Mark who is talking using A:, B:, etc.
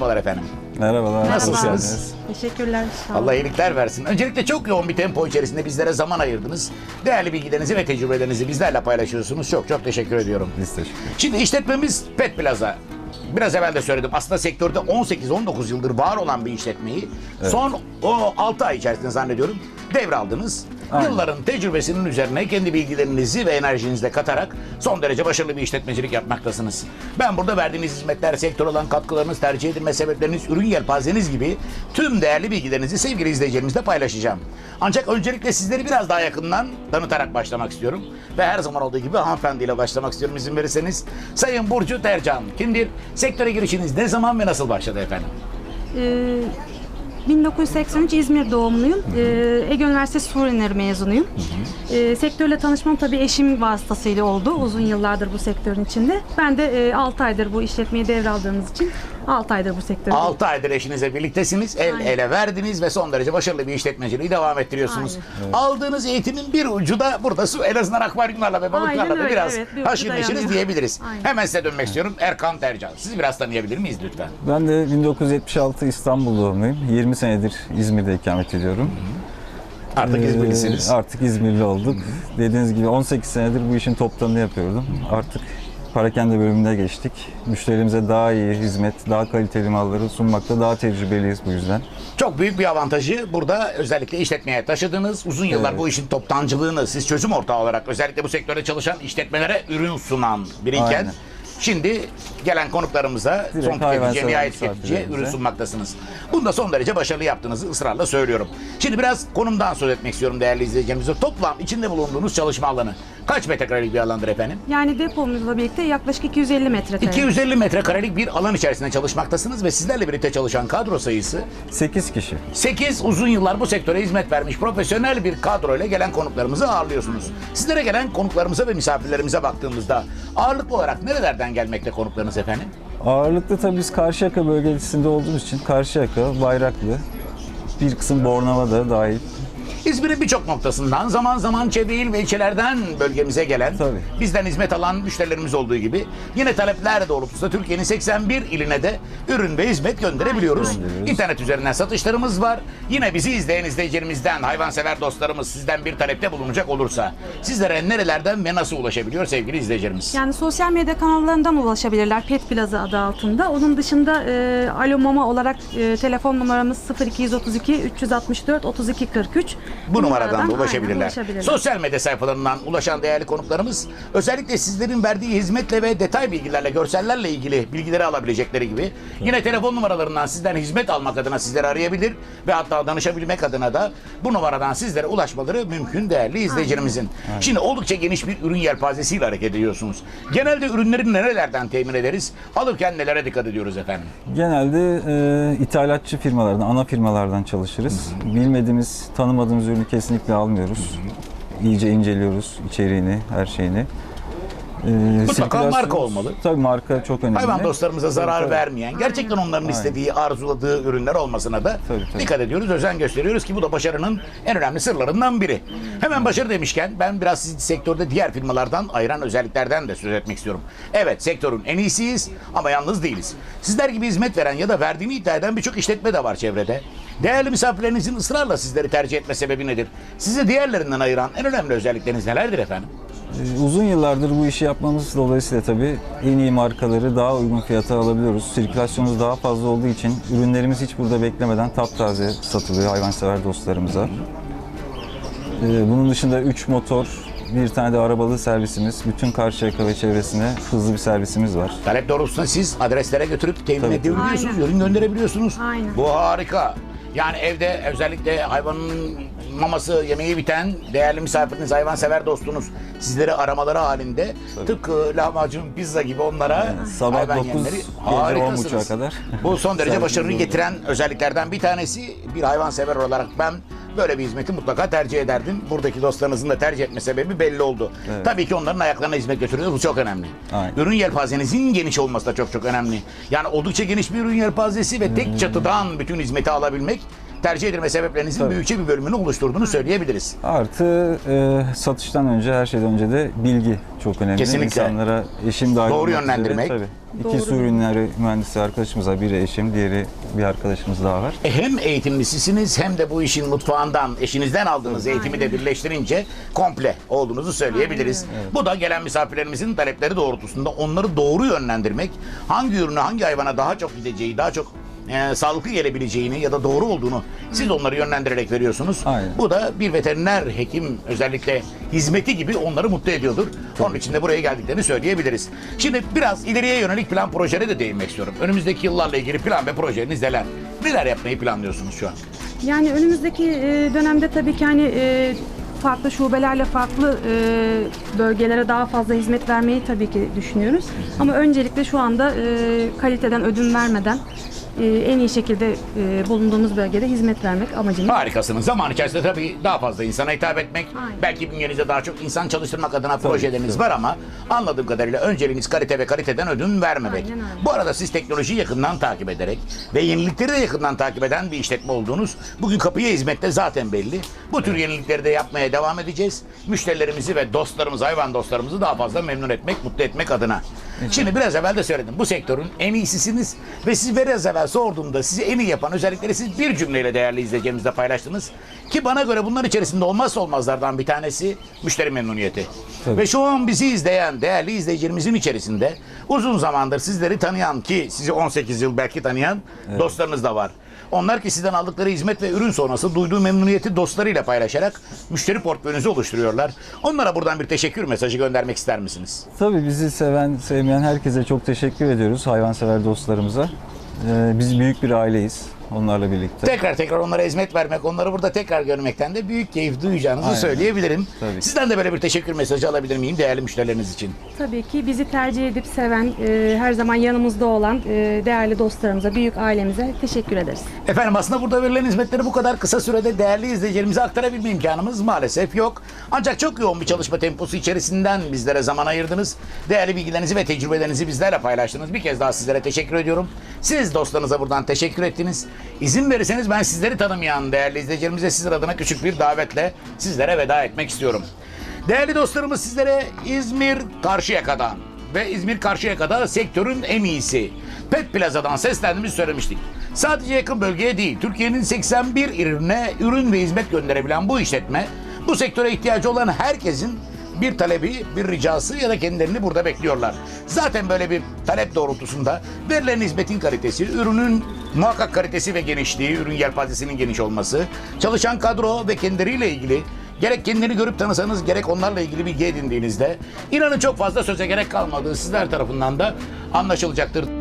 A: Merhabalar efendim.
B: Merhabalar.
A: Nasılsınız?
C: Teşekkürler. Sağ olun.
A: Allah iyilikler versin. Öncelikle çok yoğun bir tempo içerisinde bizlere zaman ayırdınız. Değerli bilgilerinizi ve tecrübelerinizi bizlerle paylaşıyorsunuz. Çok çok teşekkür ediyorum.
B: Biz teşekkür ederiz.
A: Şimdi işletmemiz Pet Plaza. Biraz evvel de söyledim. Aslında sektörde 18-19 yıldır var olan bir işletmeyi son o 6 ay içerisinde zannediyorum devraldınız.
B: Aynen.
A: Yılların tecrübesinin üzerine kendi bilgilerinizi ve enerjinizi katarak son derece başarılı bir işletmecilik yapmaktasınız. Ben burada verdiğiniz hizmetler, sektör olan katkılarınız, tercih edilme sebepleriniz, ürün yelpazeniz gibi tüm değerli bilgilerinizi sevgili izleyicilerimizle paylaşacağım. Ancak öncelikle sizleri biraz daha yakından tanıtarak başlamak istiyorum. Ve her zaman olduğu gibi hanımefendiyle başlamak istiyorum izin verirseniz. Sayın Burcu Tercan kimdir? Sektöre girişiniz ne zaman ve nasıl başladı efendim?
C: Ee, 1983 İzmir doğumluyum. Ee, Ege Üniversitesi Su Ürünleri mezunuyum. Ee, sektörle tanışmam tabii eşim vasıtasıyla oldu. Uzun yıllardır bu sektörün içinde. Ben de 6 aydır bu işletmeyi devraldığımız için 6 aydır bu sektörde.
A: 6 aydır eşinizle birliktesiniz. El
C: Aynen.
A: ele verdiniz ve son derece başarılı bir işletmeciliği devam ettiriyorsunuz. Aldığınız eğitimin bir ucu da burada su en azından akvaryumlarla ve balıklarla da biraz
C: evet, bir
A: haşır neşiriz diyebiliriz.
C: Aynen.
A: Hemen size dönmek istiyorum. Erkan Tercan. Sizi biraz tanıyabilir miyiz lütfen?
B: Ben de 1976 İstanbul doğumluyum. 20 senedir İzmir'de ikamet ediyorum.
A: Artık
B: Ee,
A: İzmirlisiniz.
B: Artık İzmirli olduk. Dediğiniz gibi 18 senedir bu işin toptanını yapıyordum. Artık parakende bölümüne geçtik. Müşterimize daha iyi hizmet, daha kaliteli malları sunmakta daha tecrübeliyiz bu yüzden.
A: Çok büyük bir avantajı burada özellikle işletmeye taşıdığınız uzun yıllar
B: Evet.
A: bu işin toptancılığını siz çözüm ortağı olarak özellikle bu sektörde çalışan işletmelere ürün sunan biriyken
B: Aynen.
A: şimdi gelen konuklarımıza
B: Direkt
A: son tüketiciye, nihayet tüketiciye ürün sunmaktasınız. Bunu da son derece başarılı yaptığınızı ısrarla söylüyorum. Şimdi biraz konumdan söz etmek istiyorum değerli izleyicilerimize. Toplam içinde bulunduğunuz çalışma alanı kaç metrekarelik bir alandır efendim?
C: Yani depomuzla birlikte yaklaşık 250 metrekare.
A: 250 metrekarelik bir alan içerisinde çalışmaktasınız ve sizlerle birlikte çalışan kadro sayısı
B: 8 kişi.
A: 8 uzun yıllar bu sektöre hizmet vermiş profesyonel bir kadroyla gelen konuklarımızı ağırlıyorsunuz. Sizlere gelen konuklarımıza ve misafirlerimize baktığımızda ağırlıklı olarak nerelerden gelmekte konuklarınız efendim?
B: Ağırlıklı tabii biz Karşıyaka bölgesinde olduğumuz için Karşıyaka, Bayraklı, bir kısım Bornova da dahil.
A: İzmir'in birçok noktasından zaman zaman çevre il ve ilçelerden bölgemize gelen
B: Tabii.
A: bizden hizmet alan müşterilerimiz olduğu gibi yine talepler doğrultusunda Türkiye'nin 81 iline de ürün ve hizmet gönderebiliyoruz. İnternet üzerinden satışlarımız var. Yine bizi izleyen izleyicilerimizden hayvansever dostlarımız sizden bir talepte bulunacak olursa sizlere nerelerden ve nasıl ulaşabiliyor sevgili izleyicilerimiz?
C: Yani sosyal medya kanallarından ulaşabilirler Pet Plaza adı altında. Onun dışında e, Alo Mama olarak e, telefon numaramız 0232 364 32 43.
A: Bu numaradan da
C: aynen
A: ulaşabilirler.
C: ulaşabilirler.
A: Sosyal medya sayfalarından ulaşan değerli konuklarımız özellikle sizlerin verdiği hizmetle ve detay bilgilerle, görsellerle ilgili bilgileri alabilecekleri gibi yine telefon numaralarından sizden hizmet almak adına sizleri arayabilir ve hatta danışabilmek adına da bu numaradan sizlere ulaşmaları mümkün değerli izleyicilerimizin. Şimdi oldukça geniş bir ürün yelpazesiyle hareket ediyorsunuz. Genelde ürünleri nerelerden temin ederiz? Alırken nelere dikkat ediyoruz efendim?
B: Genelde e, ithalatçı firmalardan, ana firmalardan çalışırız. Bilmediğimiz, tanımadığımız ürünü kesinlikle almıyoruz. İyice inceliyoruz içeriğini, her şeyini. E, sirkülasyon-
A: marka olmalı.
B: Tabii marka çok önemli.
A: Hayvan dostlarımıza zarar
B: Tabii,
A: vermeyen, gerçekten onların istediği, arzuladığı ürünler olmasına da
B: Tabii, tabii.
A: dikkat ediyoruz, özen gösteriyoruz ki bu da başarının en önemli sırlarından biri. Hemen başarı demişken ben biraz sizi sektörde diğer firmalardan ayıran özelliklerden de söz etmek istiyorum. Evet, sektörün en iyisiyiz ama yalnız değiliz. Sizler gibi hizmet veren ya da verdiğini iddia eden birçok işletme de var çevrede. Değerli misafirlerinizin ısrarla sizleri tercih etme sebebi nedir? Sizi diğerlerinden ayıran en önemli özellikleriniz nelerdir efendim?
B: E, Uzun yıllardır bu işi yapmamız dolayısıyla tabii en iyi markaları daha uygun fiyata alabiliyoruz. Sirkülasyonumuz daha fazla olduğu için ürünlerimiz hiç burada beklemeden taptaze satılıyor hayvansever dostlarımıza. E, Bunun dışında 3 motor, bir tane de arabalı servisimiz, bütün Karşıyaka ve çevresine hızlı bir servisimiz var.
A: Talep doğrultusunda siz adreslere götürüp temin
B: Tabii,
A: edebiliyorsunuz, ürün gönderebiliyorsunuz.
C: Aynen.
A: Bu harika. Yani evde özellikle hayvanın maması, yemeği biten değerli misafiriniz, hayvansever dostunuz sizleri aramaları halinde tıpkı lahmacun, pizza gibi onlara
B: Sabah
A: hayvan
B: 9,
A: yemleri
B: gece
A: harikasınız.
B: 10.30'a kadar.
A: Bu son derece
B: orada.
A: getiren özelliklerden bir tanesi bir hayvansever olarak ben böyle bir hizmeti mutlaka tercih ederdim. Buradaki dostlarınızın da tercih etme sebebi belli oldu.
B: Evet.
A: Tabii ki onların ayaklarına hizmet götürüyoruz. Bu çok önemli.
B: Aynen.
A: Ürün yelpazenizin geniş olması da çok çok önemli. Yani oldukça geniş bir ürün yelpazesi ve
B: Hmm.
A: tek çatıdan bütün hizmeti alabilmek tercih edilme sebeplerinizin
B: Tabii.
A: büyükçe bir bölümünü oluşturduğunu söyleyebiliriz.
B: Artı e, satıştan önce, her şeyden önce de bilgi çok önemli.
A: Kesinlikle.
B: İnsanlara eşim dahil
A: Doğru
B: olmak üzere,
A: yönlendirmek.
B: tabii,
C: Doğru.
B: İki su ürünleri mühendisi arkadaşımız var. Biri eşim, diğeri bir arkadaşımız daha var.
A: E, hem eğitimlisisiniz hem de bu işin mutfağından, eşinizden aldığınız eğitimi de birleştirince komple olduğunuzu söyleyebiliriz. Bu da gelen misafirlerimizin talepleri doğrultusunda onları doğru yönlendirmek, hangi ürüne, hangi hayvana daha çok gideceği, daha çok e, sağlıklı gelebileceğini ya da doğru olduğunu siz onları yönlendirerek veriyorsunuz.
B: Aynen.
A: Bu da bir veteriner hekim özellikle hizmeti gibi onları mutlu ediyordur. Onun için de buraya geldiklerini söyleyebiliriz. Şimdi biraz ileriye yönelik plan projelere de değinmek istiyorum. Önümüzdeki yıllarla ilgili plan ve projeniz neler? Neler yapmayı planlıyorsunuz şu an?
C: Yani önümüzdeki e, dönemde tabii ki hani e, farklı şubelerle farklı e, bölgelere daha fazla hizmet vermeyi tabii ki düşünüyoruz. Ama öncelikle şu anda e, kaliteden ödün vermeden en iyi şekilde e, bulunduğumuz bölgede hizmet vermek amacımız.
A: Harikasınız. Zaman içerisinde tabii daha fazla insana hitap etmek,
C: Aynen.
A: belki bünyenizde daha çok insan çalıştırmak adına
B: Tabii,
A: projeleriniz
B: tabii.
A: var ama anladığım kadarıyla önceliğiniz kalite ve kaliteden ödün vermemek.
C: Aynen öyle.
A: Bu arada siz teknolojiyi yakından takip ederek ve yenilikleri de yakından takip eden bir işletme olduğunuz bugün kapıya hizmette zaten belli. Bu tür yenilikleri de yapmaya devam edeceğiz. Müşterilerimizi ve dostlarımızı, hayvan dostlarımızı daha fazla memnun etmek, mutlu etmek adına. Şimdi biraz evvel de söyledim. Bu sektörün en iyisisiniz ve siz biraz evvel sorduğumda sizi en iyi yapan özellikleri siz bir cümleyle değerli izleyicilerimizle paylaştınız. Ki bana göre bunlar içerisinde olmazsa olmazlardan bir tanesi müşteri memnuniyeti.
B: Tabii.
A: Ve şu an bizi izleyen değerli izleyicilerimizin içerisinde uzun zamandır sizleri tanıyan ki sizi 18 yıl belki tanıyan dostlarınız da var. Onlar ki sizden aldıkları hizmet ve ürün sonrası duyduğu memnuniyeti dostlarıyla paylaşarak müşteri portföyünüzü oluşturuyorlar. Onlara buradan bir teşekkür mesajı göndermek ister misiniz?
B: Tabii bizi seven, sevmeyen herkese çok teşekkür ediyoruz. Hayvansever dostlarımıza. Ee, biz büyük bir aileyiz onlarla birlikte.
A: Tekrar tekrar onlara hizmet vermek, onları burada tekrar görmekten de büyük keyif duyacağınızı
B: Aynen.
A: söyleyebilirim.
B: Tabii.
A: Sizden de böyle bir teşekkür mesajı alabilir miyim değerli müşterileriniz için?
C: Tabii ki bizi tercih edip seven, e, her zaman yanımızda olan e, değerli dostlarımıza, büyük ailemize teşekkür ederiz.
A: Efendim aslında burada verilen hizmetleri bu kadar kısa sürede değerli izleyicilerimize aktarabilme imkanımız maalesef yok. Ancak çok yoğun bir çalışma temposu içerisinden bizlere zaman ayırdınız. Değerli bilgilerinizi ve tecrübelerinizi bizlerle paylaştınız. Bir kez daha sizlere teşekkür ediyorum. Siz dostlarınıza buradan teşekkür ettiniz. İzin verirseniz ben sizleri tanımayan değerli izleyicilerimize sizler adına küçük bir davetle sizlere veda etmek istiyorum. Değerli dostlarımız sizlere İzmir Karşıyaka'dan ve İzmir Karşıyaka'da sektörün en iyisi Pet Plaza'dan seslendiğimizi söylemiştik. Sadece yakın bölgeye değil, Türkiye'nin 81 iline ürün ve hizmet gönderebilen bu işletme, bu sektöre ihtiyacı olan herkesin bir talebi, bir ricası ya da kendilerini burada bekliyorlar. Zaten böyle bir talep doğrultusunda verilen hizmetin kalitesi, ürünün muhakkak kalitesi ve genişliği, ürün yelpazesinin geniş olması, çalışan kadro ve kendileriyle ilgili Gerek kendini görüp tanısanız gerek onlarla ilgili bilgi edindiğinizde inanın çok fazla söze gerek kalmadığı sizler tarafından da anlaşılacaktır.